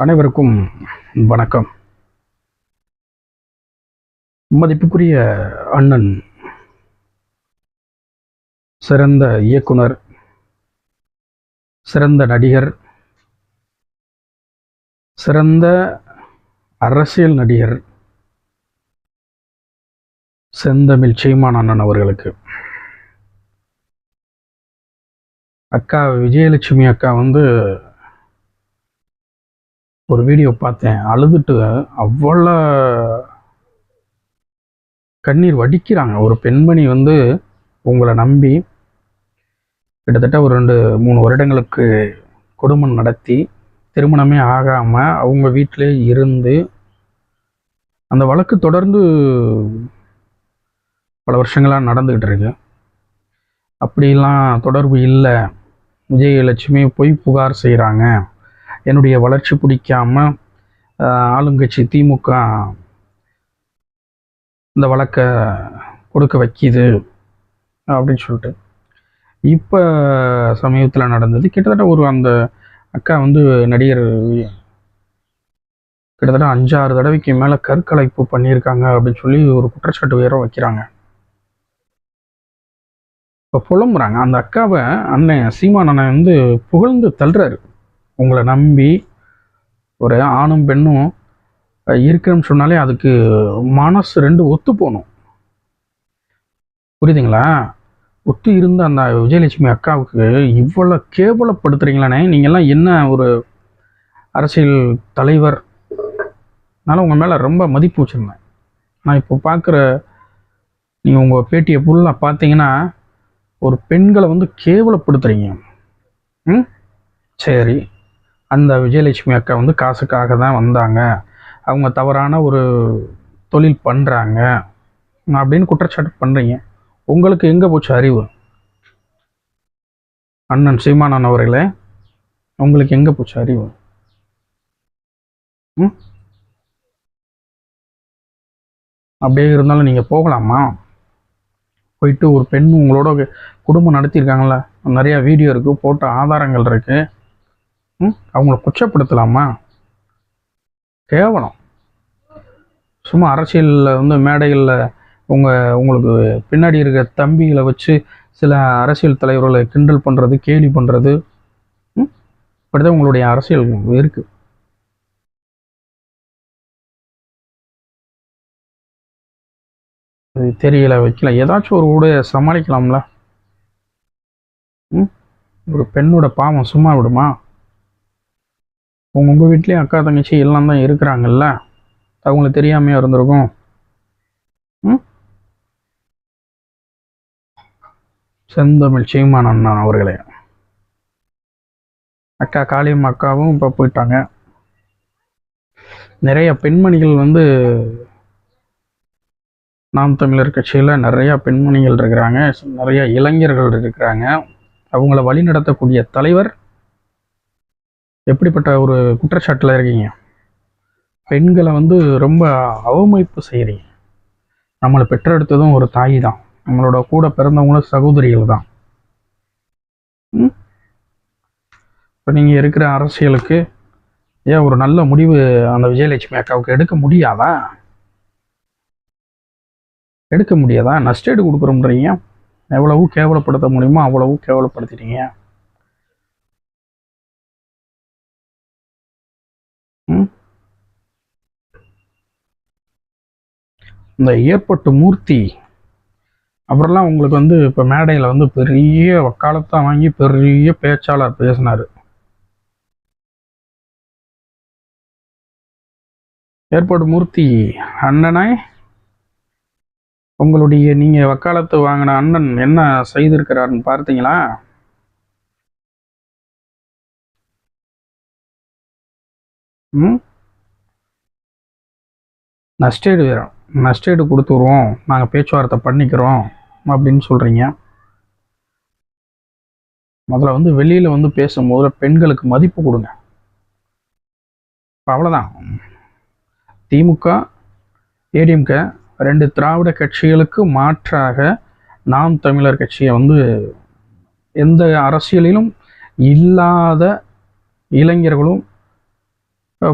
அனைவருக்கும் வணக்கம். மதிப்புக்குரிய அண்ணன் சிறந்த இயக்குனர் சிறந்த நடிகர் சிறந்த அரசியல் நடிகர் செந்தமிழ் சீமான் அண்ணன் அவர்களுக்கு. அக்கா விஜயலட்சுமி அக்கா வந்து ஒரு வீடியோ பார்த்தேன். அழுதுட்டு அவ்வளோ கண்ணீர் வடிக்கிறாங்க. ஒரு பெண்மணி வந்து உங்களை நம்பி கிட்டத்தட்ட ஒரு ரெண்டு மூணு வருடங்களுக்கு குடும்பம் நடத்தி திருமணமே ஆகாமல் அவங்க வீட்டிலே இருந்து அந்த வழக்கு தொடர்ந்து பல வருஷங்களாக நடந்துக்கிட்டு இருக்கு. அப்படிலாம் தொடர்பு இல்லை. விஜயலட்சுமி பொய் புகார் செய்கிறாங்க என்னுடைய வளர்ச்சி பிடிக்காம ஆஹ், ஆளுங்கட்சி திமுக இந்த வழக்கை கொடுக்க வைக்கிது அப்படின்னு சொல்லிட்டு. இப்போ சமீபத்தில் நடந்தது கிட்டத்தட்ட ஒரு அந்த அக்கா வந்து நடிகர் கிட்டத்தட்ட அஞ்சாறு தடவைக்கு மேலே கற்கலைப்பு பண்ணியிருக்காங்க அப்படின்னு சொல்லி ஒரு குற்றச்சாட்டு வேற வைக்கிறாங்க. இப்போ புலம்புறாங்க. அந்த அக்காவை அண்ணன் சீமான் அண்ணன் வந்து புகழ்ந்து தள்ளுறாரு. உங்களை நம்பி ஒரு ஆணும் பெண்ணும் இருக்கிறேன்னு இருக்குன்னு சொன்னாலே அதுக்கு மனசு ரெண்டு ஒத்து போகணும். புரியுதுங்களா? ஒத்து இருந்த அந்த விஜயலட்சுமி அக்காவுக்கு இவ்வளோ கேவலப்படுத்துறீங்களானே நீங்கள்லாம் என்ன ஒரு அரசியல் தலைவர்? அதனால் உங்கள் மேலே ரொம்ப மதிப்பு வச்சுருந்தேன். நான் இப்போ பார்க்குற நீங்கள் உங்கள் பேட்டியை ஃபுல்லாக பார்த்தீங்கன்னா ஒரு பெண்களை வந்து கேவலப்படுத்துறீங்க. ம்? சரி. அந்த விஜயலட்சுமி அக்கா வந்து காசுக்காக தான் வந்தாங்க. அவங்க தவறான ஒரு தொழில் பண்ணுறாங்க அப்படின்னு குற்றச்சாட்டு பண்ணுறீங்க உங்களுக்கு எங்கே போச்சு அறிவு? அண்ணன் சீமானன் அவர்களே உங்களுக்கு எங்கே போச்சு அறிவு? ம்? அப்படியே இருந்தாலும் நீங்கள் போகலாமா? போயிட்டு ஒரு பெண் உங்களோட குடும்பம் நடத்தியிருக்காங்களா நிறையா வீடியோ இருக்குது போட்ட ஆதாரங்கள் இருக்குது அவங்கள குச்சப்படுத்தலாமா கேவலம். சும்மா அரசியலில் வந்து மேடைகளில் உங்கள் உங்களுக்கு பின்னாடி இருக்கிற தம்பிகளை வச்சு சில அரசியல் தலைவர்களை கிண்டல் பண்ணுறது கேலி பண்ணுறது ம்? இப்படிதான் உங்களுடைய அரசியல் இருக்குது தெரியல வைக்கல. ஏதாச்சும் ஒரு ஊட சமாளிக்கலாம்ல. ம்? ஒரு பெண்ணோட பாவம் சும்மா விடுமா? உங்கள் உங்கள் வீட்லேயும் அக்கா தங்கச்சி எல்லாம் தான் இருக்கிறாங்கல்ல? அவங்களுக்கு தெரியாமையா இருந்திருக்கும். ம்? செந்தமிழ் சீமான் அண்ணா அவர்களே. அக்கா காளியம் அக்காவும் இப்போ போயிட்டாங்க. நிறைய பெண்மணிகள் வந்து நாம் தமிழர் கட்சியில் நிறையா பெண்மணிகள் இருக்கிறாங்க. நிறைய இளைஞர்கள் இருக்கிறாங்க. அவங்கள வழிநடத்தக்கூடிய தலைவர் எப்படிப்பட்ட ஒரு குற்றச்சாட்டில் இருக்கீங்க? பெண்களை வந்து ரொம்ப அவமதிப்பு செய்கிறீங்க நம்மளை பெற்றெடுத்ததும் ஒரு தாய் தான். நம்மளோட கூட பிறந்தவங்களும் சகோதரிகள் தான். இப்போ நீங்கள் இருக்கிற அரசியலுக்கு ஏன் ஒரு நல்ல முடிவு அந்த விஜயலட்சுமி அக்காவுக்கு எடுக்க முடியாதா? எடுக்க முடியாதா? நஷ்டேடு கொடுக்குறோம்ன்றீங்க. எவ்வளவு கேவலப்படுத்த முடியுமோ அவ்வளவு கேவலப்படுத்திட்டீங்க ம்? இந்த ஏற்பட்டு மூர்த்தி அப்புறம்லாம் உங்களுக்கு வந்து இப்போ மேடையில் வந்து பெரிய வக்காலத்தை வாங்கி பெரிய பேச்சாளர் பேசினார். ஏற்பாடு மூர்த்தி அண்ணனே உங்களுடைய நீங்கள் வக்காலத்து வாங்கின அண்ணன் என்ன செய்திருக்கிறாருன்னு பார்த்தீங்களா? ம்? நஷ்டேடு வேறும் நஷ்டேடு கொடுத்துருவோம் நாங்கள் பேச்சுவார்த்தை பண்ணிக்கிறோம் அப்படின்னு சொல்கிறீங்க முதல்ல வந்து வெளியில் வந்து பேசும்போது பெண்களுக்கு மதிப்பு கொடுங்க. இப்போ அவ்வளோதான் திமுக ஏடிஎம்கே ரெண்டு திராவிட கட்சிகளுக்கு மாற்றாக நாம் தமிழர் கட்சியை வந்து எந்த அரசியலிலும் இல்லாத இளைஞர்களும்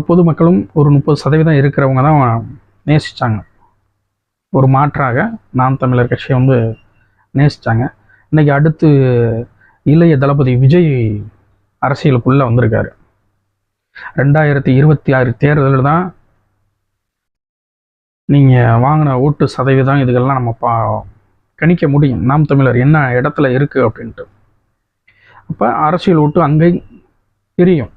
பொதுமக்களும் ஒரு முப்பது சதவீதம் இருக்கிறவங்க தான் நேசித்தாங்க ஒரு மாற்றாக நாம் தமிழர் கட்சியை வந்து நேசித்தாங்க இன்னைக்கு அடுத்து இளைய தளபதி விஜய் அரசியலுக்குள்ளே வந்திருக்காரு. ரெண்டாயிரத்தி இருபத்தி ஆறு தேர்தலில் தான் நீங்கள் வாங்கின ஓட்டு சதவீதம் இதுகள்லாம் நம்ம பா கணிக்க முடியும். நாம் தமிழர் என்ன இடத்துல இருக்குது அப்படின்ட்டு. அப்போ அரசியல் ஓட்டு அங்கே பிரியும்.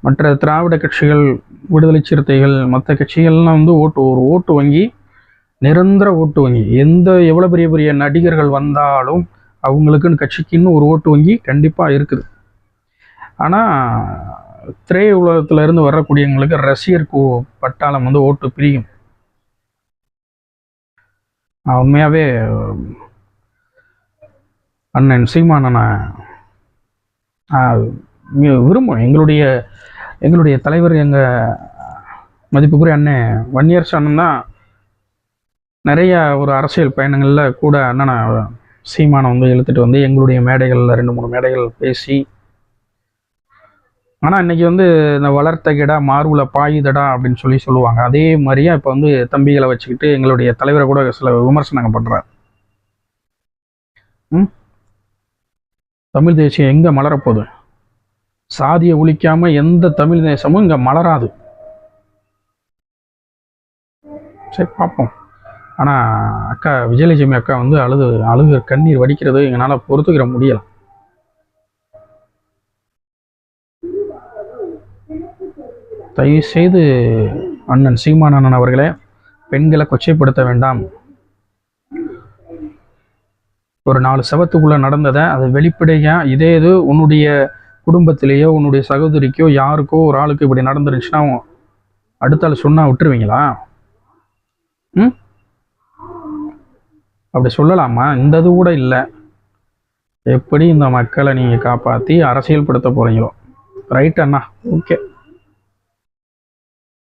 மற்ற திராவிட கட்சிகள் விடுதலை சிறுத்தைகள் மற்ற கட்சிகள்லாம் வந்து ஓட்டு ஒரு ஓட்டு வங்கி நிரந்தர ஓட்டு வங்கி. எந்த எவ்வளோ பெரிய பெரிய நடிகர்கள் வந்தாலும் அவங்களுக்குன்னு கட்சிக்குன்னு ஒரு ஓட்டு வங்கி கண்டிப்பாக இருக்குது. ஆனால் திரை உலகத்துல இருந்து வரக்கூடியவங்களுக்கு ரசிகர் பட்டாளம் வந்து ஓட்டு பிரியும். நான் உண்மையாகவே அண்ணன் சீமானனை விரும்புவேன். எங்களுடைய எங்களுடைய தலைவர் எங்கள் மதிப்புக்குரிய அண்ணன் வன்னியர் அண்ணன் தான் நிறைய ஒரு அரசியல் பயணங்களில் கூட அண்ணனை சீமானை வந்து இழுத்துட்டு வந்து எங்களுடைய மேடைகளில் ரெண்டு மூணு மேடைகள் பேசி ஆனால் இன்னைக்கு வந்து இந்த வளர்த்த கிடா மார்புல பாயுதடா அப்படின்னு சொல்லி சொல்லுவாங்க. அதே மாதிரியே இப்போ வந்து தம்பிகளை வச்சுக்கிட்டு எங்களுடைய தலைவரை கூட சில விமர்சனங்கள் பண்ணுறார் ம்? தமிழ் தேசியம் எங்கே மலரப்போகுது? சாதியை ஒழிக்காம எந்த தமிழ் தேசமும் இங்கே மலராது. சரி பார்ப்போம். ஆனால் அக்கா விஜயலட்சுமி அக்கா வந்து அழுது அழுகு கண்ணீர் வடிக்கிறது எங்களால் பொறுத்துக்கிற முடியல. தயவு செய்து அண்ணன் சீமானண்ணன் அவர்களே பெண்களை கொச்சைப்படுத்த வேண்டாம். ஒரு நாலு செவத்துக்குள்ள நடந்ததை அது வெளிப்படையாக இதே இது உன்னுடைய குடும்பத்திலேயோ உன்னுடைய சகோதரிக்கோ யாருக்கோ ஒரு ஆளுக்கு இப்படி நடந்துருந்துச்சுன்னா அடுத்த ஆள் சொன்னால் விட்டுருவீங்களா? ம்? அப்படி சொல்லலாமா? இந்த இது கூட இல்லை. எப்படி இந்த மக்களை நீங்கள் காப்பாற்றி அரசியல்படுத்த போகிறீங்களோ ரைட் அண்ணா. ஓகே